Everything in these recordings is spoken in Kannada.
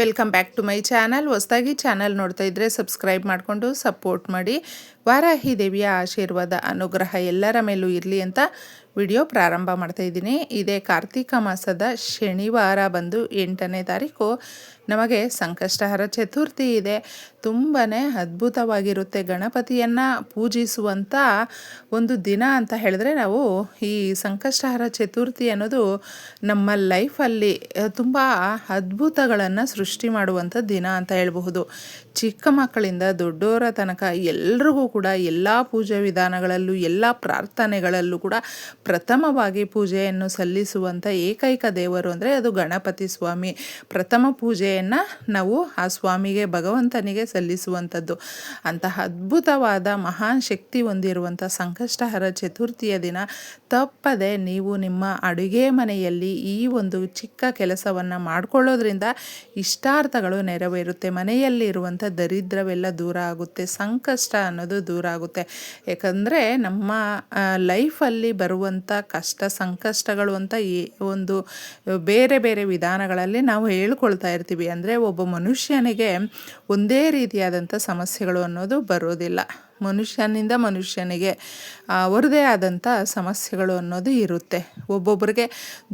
Welcome back to my channel. ಹೊಸದಾಗಿ ಚಾನಲ್ ನೋಡ್ತಾ ಇದ್ದರೆ ಸಬ್ಸ್ಕ್ರೈಬ್ ಮಾಡಿಕೊಂಡು ಸಪೋರ್ಟ್ ಮಾಡಿ. ವಾರಾಹಿ ದೇವಿಯ ಆಶೀರ್ವಾದ, ಅನುಗ್ರಹ ಎಲ್ಲರ ಮೇಲೂ ಇರಲಿ ಅಂತ ವಿಡಿಯೋ ಪ್ರಾರಂಭ ಮಾಡ್ತಾ ಇದ್ದೀನಿ. ಇದೇ ಕಾರ್ತಿಕ ಮಾಸದ ಶನಿವಾರ ಬಂದು ಎಂಟನೇ ತಾರೀಕು ನಮಗೆ ಸಂಕಷ್ಟಹರ ಚತುರ್ಥಿ ಇದೆ. ತುಂಬಾ ಅದ್ಭುತವಾಗಿರುತ್ತೆ ಗಣಪತಿಯನ್ನು ಪೂಜಿಸುವಂಥ ಒಂದು ದಿನ ಅಂತ ಹೇಳಿದ್ರೆ ನಾವು ಈ ಸಂಕಷ್ಟಹರ ಚತುರ್ಥಿ ಅನ್ನೋದು ನಮ್ಮ ಲೈಫಲ್ಲಿ ತುಂಬ ಅದ್ಭುತಗಳನ್ನು ಸೃಷ್ಟಿ ಮಾಡುವಂಥ ದಿನ ಅಂತ ಹೇಳಬಹುದು. ಚಿಕ್ಕ ಮಕ್ಕಳಿಂದ ದೊಡ್ಡವರ ತನಕ ಎಲ್ರಿಗೂ ಕೂಡ ಎಲ್ಲ ಪೂಜೆ ವಿಧಾನಗಳಲ್ಲೂ ಎಲ್ಲ ಪ್ರಾರ್ಥನೆಗಳಲ್ಲೂ ಕೂಡ ಪ್ರಥಮವಾಗಿ ಪೂಜೆಯನ್ನು ಸಲ್ಲಿಸುವಂಥ ಏಕೈಕ ದೇವರು ಅಂದರೆ ಅದು ಗಣಪತಿ ಸ್ವಾಮಿ. ಪ್ರಥಮ ಪೂಜೆಯನ್ನು ನಾವು ಆ ಸ್ವಾಮಿಗೆ, ಭಗವಂತನಿಗೆ ಸಲ್ಲಿಸುವಂಥದ್ದು ಅಂತಹ ಅದ್ಭುತವಾದ ಮಹಾನ್ ಶಕ್ತಿ ಹೊಂದಿರುವಂಥ ಸಂಕಷ್ಟಹರ ಚತುರ್ಥಿಯ ದಿನ ತಪ್ಪದೆ ನೀವು ನಿಮ್ಮ ಅಡುಗೆ ಮನೆಯಲ್ಲಿ ಈ ಒಂದು ಚಿಕ್ಕ ಕೆಲಸವನ್ನು ಮಾಡಿಕೊಳ್ಳೋದ್ರಿಂದ ಇಷ್ಟಾರ್ಥಗಳು ನೆರವೇರುತ್ತೆ. ಮನೆಯಲ್ಲಿರುವಂಥ ದರಿದ್ರವೆಲ್ಲ ದೂರ ಆಗುತ್ತೆ, ಸಂಕಷ್ಟ ಅನ್ನೋದು ದೂರ ಆಗುತ್ತೆ. ಯಾಕಂದರೆ ನಮ್ಮ ಲೈಫಲ್ಲಿ ಬರುವಂಥ ಕಷ್ಟ ಸಂಕಷ್ಟಗಳು ಅಂತ ಈ ಒಂದು ಬೇರೆ ಬೇರೆ ವಿಧಾನಗಳಲ್ಲಿ ನಾವು ಹೇಳ್ಕೊಳ್ತಾ ಇರ್ತೀವಿ. ಅಂದರೆ ಒಬ್ಬ ಮನುಷ್ಯನಿಗೆ ಒಂದೇ ರೀತಿಯಾದಂಥ ಸಮಸ್ಯೆಗಳು ಅನ್ನೋದು ಬರೋದಿಲ್ಲ. ಮನುಷ್ಯನಿಂದ ಮನುಷ್ಯನಿಗೆ ಅವರದೇ ಆದಂಥ ಸಮಸ್ಯೆಗಳು ಅನ್ನೋದು ಇರುತ್ತೆ. ಒಬ್ಬೊಬ್ಬರಿಗೆ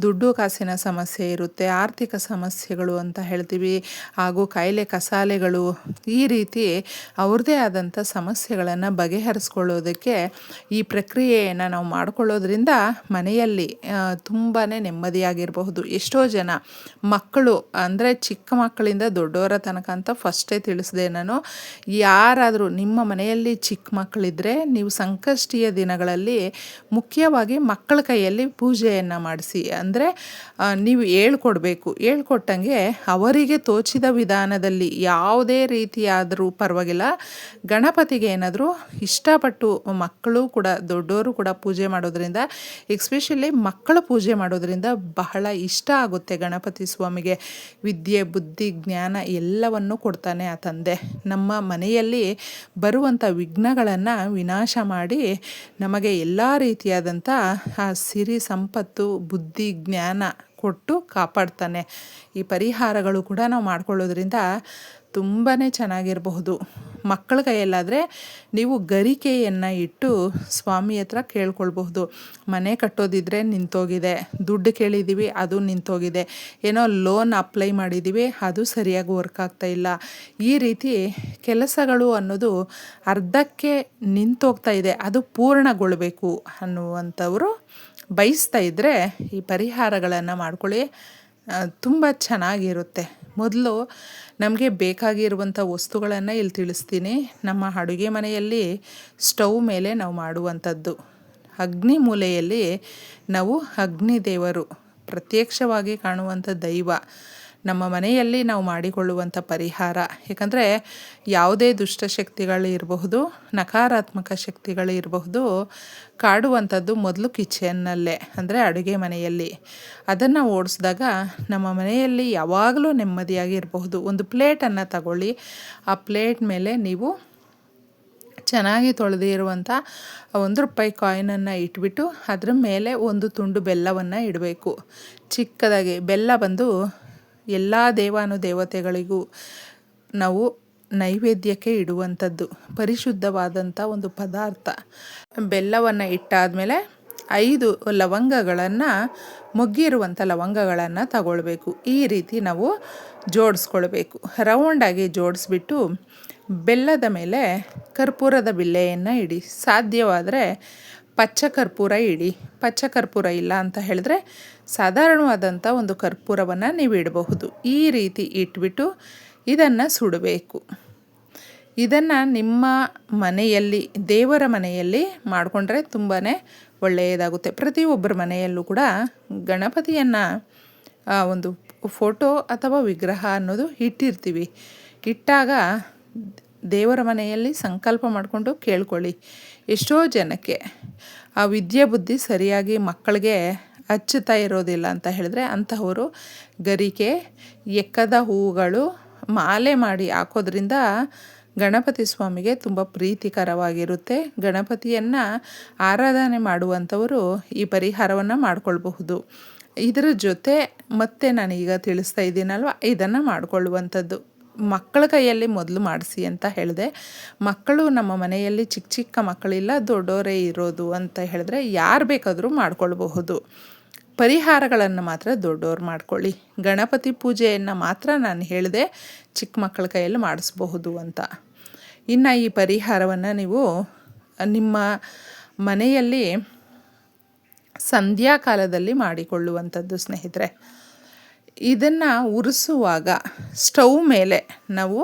ದುಡ್ಡು ಕಾಸಿನ ಸಮಸ್ಯೆ ಇರುತ್ತೆ, ಆರ್ಥಿಕ ಸಮಸ್ಯೆಗಳು ಅಂತ ಹೇಳ್ತೀವಿ, ಹಾಗೂ ಕಾಯಿಲೆ ಕಸಾಲೆಗಳು. ಈ ರೀತಿ ಅವ್ರದ್ದೇ ಆದಂಥ ಸಮಸ್ಯೆಗಳನ್ನು ಬಗೆಹರಿಸ್ಕೊಳ್ಳೋದಕ್ಕೆ ಈ ಪ್ರಕ್ರಿಯೆಯನ್ನು ನಾವು ಮಾಡಿಕೊಳ್ಳೋದ್ರಿಂದ ಮನೆಯಲ್ಲಿ ತುಂಬಾ ನೆಮ್ಮದಿಯಾಗಿರಬಹುದು. ಎಷ್ಟೋ ಜನ ಮಕ್ಕಳು, ಅಂದರೆ ಚಿಕ್ಕ ಮಕ್ಕಳಿಂದ ದೊಡ್ಡವರ ತನಕ ಅಂತ ಫಸ್ಟೇ ತಿಳಿಸಿದೆ ನಾನು, ಯಾರಾದರೂ ನಿಮ್ಮ ಮನೆಯಲ್ಲಿ ಚಿಕ್ಕ ಮಕ್ಕಳಿದ್ರೆ ನೀವು ಸಂಕಷ್ಟಿಯ ದಿನಗಳಲ್ಲಿ ಮುಖ್ಯವಾಗಿ ಮಕ್ಕಳ ಕೈಯಲ್ಲಿ ಪೂಜೆಯನ್ನು ಮಾಡಿಸಿ. ಅಂದರೆ ನೀವು ಹೇಳ್ಕೊಡ್ಬೇಕು. ಹೇಳ್ಕೊಟ್ಟಂಗೆ ಅವರಿಗೆ ತೋಚಿದ ವಿಧಾನದಲ್ಲಿ ಯಾವುದೇ ರೀತಿಯಾದರೂ ಪರವಾಗಿಲ್ಲ. ಗಣಪತಿಗೆ ಏನಾದರೂ ಇಷ್ಟಪಟ್ಟು ಮಕ್ಕಳು ಕೂಡ ದೊಡ್ಡವರು ಕೂಡ ಪೂಜೆ ಮಾಡೋದ್ರಿಂದ ಎಕ್ಸ್ಪೆಷಲಿ ಮಕ್ಕಳು ಪೂಜೆ ಮಾಡೋದ್ರಿಂದ ಬಹಳ ಇಷ್ಟ ಆಗುತ್ತೆ ಗಣಪತಿ ಸ್ವಾಮಿಗೆ. ವಿದ್ಯೆ, ಬುದ್ಧಿ, ಜ್ಞಾನ ಎಲ್ಲವನ್ನು ಕೊಡ್ತಾನೆ ಆ ತಂದೆ. ನಮ್ಮ ಮನೆಯಲ್ಲಿ ಬರುವಂಥ ವಿಘ್ನಗಳನ್ನು ವಿನಾಶ ಮಾಡಿ ನಮಗೆ ಎಲ್ಲ ರೀತಿಯಾದಂಥ ಆ ಸಿರಿ ಸಂಪತ್ತು, ಬುದ್ಧಿ, ಜ್ಞಾನ ಕೊಟ್ಟು ಕಾಪಾಡ್ತಾನೆ. ಈ ಪರಿಹಾರಗಳು ಕೂಡ ನಾವು ಮಾಡ್ಕೊಳ್ಳೋದ್ರಿಂದ ತುಂಬಾ ಚೆನ್ನಾಗಿರಬಹುದು. ಮಕ್ಕಳ ಕೈಯಲ್ಲಾದರೆ ನೀವು ಗರಿಕೆಯನ್ನು ಇಟ್ಟು ಸ್ವಾಮಿ ಹತ್ರ ಕೇಳ್ಕೊಳ್ಬಹುದು. ಮನೆ ಕಟ್ಟೋದಿದ್ರೆ ನಿಂತೋಗಿದೆ. ದುಡ್ಡು ಕೇಳಿದ್ದೀವಿ ಅದು ನಿಂತೋಗಿದೆ. ಏನೋ ಲೋನ್ ಅಪ್ಲೈ ಮಾಡಿದ್ದೀವಿ ಅದು ಸರಿಯಾಗಿ ವರ್ಕ್ ಆಗ್ತಾ ಇಲ್ಲ. ಈ ರೀತಿ ಕೆಲಸಗಳು ಅನ್ನೋದು ಅರ್ಧಕ್ಕೆ ನಿಂತೋಗ್ತಾ ಇದೆ. ಅದು ಪೂರ್ಣಗೊಳ್ಳಬೇಕು ಅನ್ನುವಂಥವರು ಬಯಸ್ತಾ ಇದ್ದರೆ ಈ ಪರಿಹಾರಗಳನ್ನು ಮಾಡ್ಕೊಳ್ಳಿ. ತುಂಬ ಚೆನ್ನಾಗಿರುತ್ತೆ. ಮೊದಲು ನಮಗೆ ಬೇಕಾಗಿರುವಂಥ ವಸ್ತುಗಳನ್ನು ಇಲ್ಲಿ ತಿಳಿಸ್ತೀನಿ. ನಮ್ಮ ಅಡುಗೆ ಮನೆಯಲ್ಲಿ ಸ್ಟವ್ ಮೇಲೆ ನಾವು ಮಾಡುವಂಥದ್ದು. ಅಗ್ನಿ ಮೂಲೆಯಲ್ಲಿ ನಾವು ಅಗ್ನಿ ದೇವರು ಪ್ರತ್ಯಕ್ಷವಾಗಿ ಕಾಣುವಂಥ ದೈವ. ನಮ್ಮ ಮನೆಯಲ್ಲಿ ನಾವು ಮಾಡಿಕೊಳ್ಳುವಂಥ ಪರಿಹಾರ. ಏಕೆಂದರೆ ಯಾವುದೇ ದುಷ್ಟಶಕ್ತಿಗಳು ಇರಬಹುದು, ನಕಾರಾತ್ಮಕ ಶಕ್ತಿಗಳು ಇರಬಹುದು, ಕಾಡುವಂಥದ್ದು ಮೊದಲು ಕಿಚನ್ನಲ್ಲೇ, ಅಂದರೆ ಅಡುಗೆ ಮನೆಯಲ್ಲಿ. ಅದನ್ನು ಓಡಿಸಿದಾಗ ನಮ್ಮ ಮನೆಯಲ್ಲಿ ಯಾವಾಗಲೂ ನೆಮ್ಮದಿಯಾಗಿ ಇರಬಹುದು. ಒಂದು ಪ್ಲೇಟನ್ನು ತಗೊಳ್ಳಿ. ಆ ಪ್ಲೇಟ್ ಮೇಲೆ ನೀವು ಚೆನ್ನಾಗಿ ತೊಳೆದಿರುವಂಥ ಒಂದು ರೂಪಾಯಿ ಕಾಯಿನನ್ನು ಇಟ್ಬಿಟ್ಟು ಅದ್ರ ಮೇಲೆ ಒಂದು ತುಂಡು ಬೆಲ್ಲವನ್ನು ಇಡಬೇಕು. ಚಿಕ್ಕದಾಗಿ ಬೆಲ್ಲ ಬಂದು ಎಲ್ಲ ದೇವಾನು ದೇವತೆಗಳಿಗೂ ನಾವು ನೈವೇದ್ಯಕ್ಕೆ ಇಡುವಂಥದ್ದು, ಪರಿಶುದ್ಧವಾದಂಥ ಒಂದು ಪದಾರ್ಥ. ಬೆಲ್ಲವನ್ನು ಇಟ್ಟಾದಮೇಲೆ ಐದು ಲವಂಗಗಳನ್ನು, ಮುಗ್ಗಿರುವಂಥ ಲವಂಗಗಳನ್ನು ತಗೊಳ್ಬೇಕು. ಈ ರೀತಿ ನಾವು ಜೋಡಿಸ್ಕೊಳ್ಬೇಕು. ರೌಂಡಾಗಿ ಜೋಡಿಸ್ಬಿಟ್ಟು ಬೆಲ್ಲದ ಮೇಲೆ ಕರ್ಪೂರದ ಬಿಲ್ಲೆಯನ್ನು ಇಡಿ. ಸಾಧ್ಯವಾದರೆ ಪಚ್ಚ ಕರ್ಪೂರ ಇಡಿ. ಪಚ್ಚ ಕರ್ಪೂರ ಇಲ್ಲ ಅಂತ ಹೇಳಿದ್ರೆ ಸಾಧಾರಣವಾದಂಥ ಒಂದು ಕರ್ಪೂರವನ್ನು ನೀವು ಇಡಬಹುದು. ಈ ರೀತಿ ಇಟ್ಬಿಟ್ಟು ಇದನ್ನು ಸುಡಬೇಕು. ಇದನ್ನು ನಿಮ್ಮ ಮನೆಯಲ್ಲಿ, ದೇವರ ಮನೆಯಲ್ಲಿ ಮಾಡಿಕೊಂಡ್ರೆ ತುಂಬಾ ಒಳ್ಳೆಯದಾಗುತ್ತೆ. ಪ್ರತಿಯೊಬ್ಬರ ಮನೆಯಲ್ಲೂ ಕೂಡ ಗಣಪತಿಯನ್ನು ಒಂದು ಫೋಟೋ ಅಥವಾ ವಿಗ್ರಹ ಅನ್ನೋದು ಇಟ್ಟಿರ್ತೀವಿ. ಇಟ್ಟಾಗ ದೇವರ ಮನೆಯಲ್ಲಿ ಸಂಕಲ್ಪ ಮಾಡಿಕೊಂಡು ಕೇಳ್ಕೊಳ್ಳಿ. ಎಷ್ಟೋ ಜನಕ್ಕೆ ಆ ವಿದ್ಯೆ ಬುದ್ಧಿ ಸರಿಯಾಗಿ ಮಕ್ಕಳಿಗೆ ಹಚ್ಚುತ್ತಾ ಇರೋದಿಲ್ಲ ಅಂತ ಹೇಳಿದ್ರೆ ಅಂತಹವರು ಗರಿಕೆ, ಎಕ್ಕದ ಹೂವುಗಳು ಮಾಲೆ ಮಾಡಿ ಹಾಕೋದ್ರಿಂದ ಗಣಪತಿ ಸ್ವಾಮಿಗೆ ತುಂಬ ಪ್ರೀತಿಕರವಾಗಿರುತ್ತೆ. ಗಣಪತಿಯನ್ನು ಆರಾಧನೆ ಮಾಡುವಂಥವರು ಈ ಪರಿಹಾರವನ್ನು ಮಾಡಿಕೊಳ್ಬಹುದು. ಇದರ ಜೊತೆ ಮತ್ತೆ ನಾನೀಗ ತಿಳಿಸ್ತಾ ಇದ್ದೀನಲ್ವ? ಇದನ್ನು ಮಾಡಿಕೊಳ್ಳುವಂಥದ್ದು. ಮಕ್ಕಳ ಕೈಯಲ್ಲಿ ಮೊದಲು ಮಾಡಿಸಿ ಅಂತ ಹೇಳಿದೆ. ಮಕ್ಕಳು ನಮ್ಮ ಮನೆಯಲ್ಲಿ ಚಿಕ್ಕ ಚಿಕ್ಕ ಮಕ್ಕಳಿಲ್ಲ ದೊಡ್ಡವರೇ ಇರೋದು ಅಂತ ಹೇಳಿದ್ರೆ ಯಾರು ಬೇಕಾದರೂ ಮಾಡ್ಕೊಳ್ಬಹುದು. ಪರಿಹಾರಗಳನ್ನು ಮಾತ್ರ ದೊಡ್ಡವ್ರು ಮಾಡ್ಕೊಳ್ಳಿ. ಗಣಪತಿ ಪೂಜೆಯನ್ನು ಮಾತ್ರ ನಾನು ಹೇಳಿದೆ ಚಿಕ್ಕ ಮಕ್ಕಳ ಕೈಯಲ್ಲಿ ಮಾಡಿಸ್ಬಹುದು ಅಂತ. ಇನ್ನು ಈ ಪರಿಹಾರವನ್ನು ನೀವು ನಿಮ್ಮ ಮನೆಯಲ್ಲಿ ಸಂಧ್ಯಾಕಾಲದಲ್ಲಿ ಮಾಡಿಕೊಳ್ಳುವಂಥದ್ದು ಸ್ನೇಹಿತರೆ. ಇದನ್ನು ಉರಿಸುವಾಗ ಸ್ಟವ್ ಮೇಲೆ ನಾವು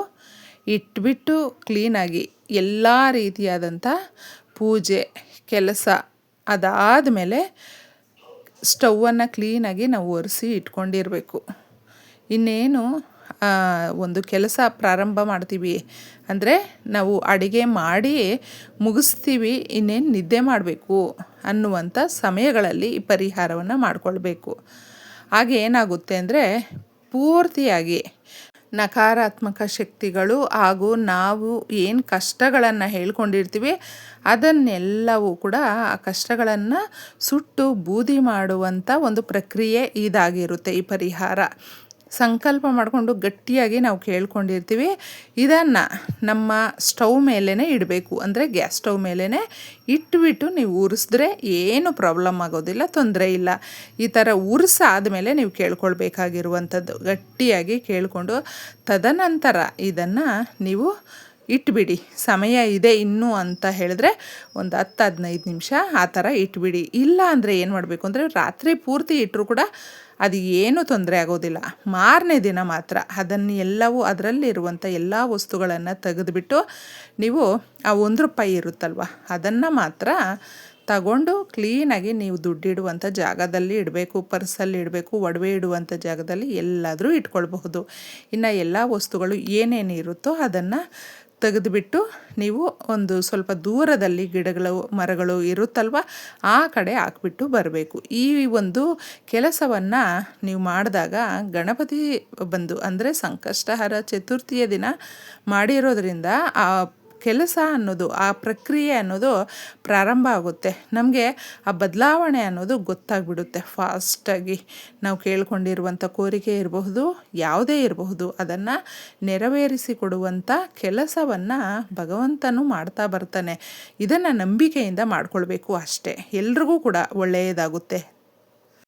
ಇಟ್ಬಿಟ್ಟು ಕ್ಲೀನಾಗಿ ಎಲ್ಲ ರೀತಿಯಾದಂಥ ಪೂಜೆ, ಕೆಲಸ ಅದಾದ ಮೇಲೆ ಸ್ಟವನ್ನು ಕ್ಲೀನಾಗಿ ನಾವು ಒರೆಸಿ ಇಟ್ಕೊಂಡಿರಬೇಕು. ಇನ್ನೇನು ಒಂದು ಕೆಲಸ ಪ್ರಾರಂಭ ಮಾಡ್ತೀವಿ ಅಂದರೆ ನಾವು ಅಡುಗೆ ಮಾಡಿ ಮುಗಿಸ್ತೀವಿ, ಇನ್ನೇನು ನಿದ್ದೆ ಮಾಡಬೇಕು ಅನ್ನುವಂಥ ಸಮಯಗಳಲ್ಲಿ ಈ ಪರಿಹಾರವನ್ನು ಮಾಡಿಕೊಳ್ಬೇಕು. ಆಗ ಏನಾಗುತ್ತೆ ಅಂದರೆ ಪೂರ್ತಿಯಾಗಿ ನಕಾರಾತ್ಮಕ ಶಕ್ತಿಗಳು ಹಾಗೂ ನಾವು ಏನು ಕಷ್ಟಗಳನ್ನು ಹೇಳ್ಕೊಂಡಿರ್ತೀವಿ, ಅದನ್ನೆಲ್ಲವೂ ಕೂಡ ಆ ಕಷ್ಟಗಳನ್ನು ಸುಟ್ಟು ಬೂದಿ ಮಾಡುವಂಥ ಒಂದು ಪ್ರಕ್ರಿಯೆ ಇದಾಗಿರುತ್ತೆ ಈ ಪರಿಹಾರ. ಸಂಕಲ್ಪ ಮಾಡಿಕೊಂಡು ಗಟ್ಟಿಯಾಗಿ ನಾವು ಕೇಳ್ಕೊಂಡಿರ್ತೀವಿ. ಇದನ್ನು ನಮ್ಮ ಸ್ಟವ್ ಮೇಲೇ ಇಡಬೇಕು. ಅಂದರೆ ಗ್ಯಾಸ್ ಸ್ಟವ್ ಮೇಲೇ ಇಟ್ಬಿಟ್ಟು ನೀವು ಉರಿಸಿದ್ರೆ ಏನು ಪ್ರಾಬ್ಲಮ್ ಆಗೋದಿಲ್ಲ, ತೊಂದರೆ ಇಲ್ಲ. ಈ ಥರ ಉರಿಸಾದ್ಮೇಲೆ ನೀವು ಕೇಳ್ಕೊಳ್ಬೇಕಾಗಿರುವಂಥದ್ದು. ಗಟ್ಟಿಯಾಗಿ ಕೇಳಿಕೊಂಡು ತದನಂತರ ಇದನ್ನು ನೀವು ಇಟ್ಬಿಡಿ. ಸಮಯ ಇದೆ ಇನ್ನೂ ಅಂತ ಹೇಳಿದ್ರೆ ಒಂದು ಹತ್ತು ಹದಿನೈದು ನಿಮಿಷ ಆ ಥರ ಇಟ್ಬಿಡಿ. ಇಲ್ಲ ಅಂದರೆ ಏನು ಮಾಡಬೇಕು ಅಂದರೆ ರಾತ್ರಿ ಪೂರ್ತಿ ಇಟ್ಟರು ಕೂಡ ಅದು ಏನೂ ತೊಂದರೆ ಆಗೋದಿಲ್ಲ. ಮಾರನೇ ದಿನ ಮಾತ್ರ ಅದನ್ನು ಎಲ್ಲವೂ ಅದರಲ್ಲಿರುವಂಥ ಎಲ್ಲ ವಸ್ತುಗಳನ್ನು ತೆಗೆದುಬಿಟ್ಟು ನೀವು ಆ ಒಂದು ರೂಪಾಯಿ ಇರುತ್ತಲ್ವ, ಅದನ್ನು ಮಾತ್ರ ತಗೊಂಡು ಕ್ಲೀನಾಗಿ ನೀವು ದುಡ್ಡಿಡುವಂಥ ಜಾಗದಲ್ಲಿ ಇಡಬೇಕು, ಪರ್ಸಲ್ಲಿ ಇಡಬೇಕು, ಒಡವೆ ಇಡುವಂಥ ಜಾಗದಲ್ಲಿ ಎಲ್ಲಾದರೂ ಇಟ್ಕೊಳ್ಬಹುದು. ಇನ್ನು ಎಲ್ಲ ವಸ್ತುಗಳು ಏನೇನು ಇರುತ್ತೋ ಅದನ್ನು ತೆಗೆದುಬಿಟ್ಟು ನೀವು ಒಂದು ಸ್ವಲ್ಪ ದೂರದಲ್ಲಿ ಗಿಡಗಳು, ಮರಗಳು ಇರುತ್ತಲ್ವ? ಆ ಕಡೆ ಹಾಕ್ಬಿಟ್ಟು ಬರಬೇಕು. ಈ ಒಂದು ಕೆಲಸವನ್ನು ನೀವು ಮಾಡಿದಾಗ ಗಣಪತಿ ಬಂದು ಅಂದರೆ ಸಂಕಷ್ಟಹರ ಚತುರ್ಥಿಯ ದಿನ ಮಾಡಿರೋದ್ರಿಂದ ಆ ಕೆಲಸ ಅನ್ನೋದು, ಆ ಪ್ರಕ್ರಿಯೆ ಅನ್ನೋದು ಪ್ರಾರಂಭ ಆಗುತ್ತೆ. ನಮಗೆ ಆ ಬದಲಾವಣೆ ಅನ್ನೋದು ಗೊತ್ತಾಗ್ಬಿಡುತ್ತೆ. ಫಾಸ್ಟಾಗಿ ನಾವು ಕೇಳ್ಕೊಂಡಿರುವಂಥ ಕೋರಿಕೆ ಇರಬಹುದು, ಯಾವುದೇ ಇರಬಹುದು, ಅದನ್ನು ನೆರವೇರಿಸಿ ಕೊಡುವಂಥ ಕೆಲಸವನ್ನು ಭಗವಂತನೂ ಮಾಡ್ತಾ ಬರ್ತಾನೆ. ಇದನ್ನು ನಂಬಿಕೆಯಿಂದ ಮಾಡ್ಕೊಳ್ಬೇಕು ಅಷ್ಟೇ. ಎಲ್ರಿಗೂ ಕೂಡ ಒಳ್ಳೆಯದಾಗುತ್ತೆ.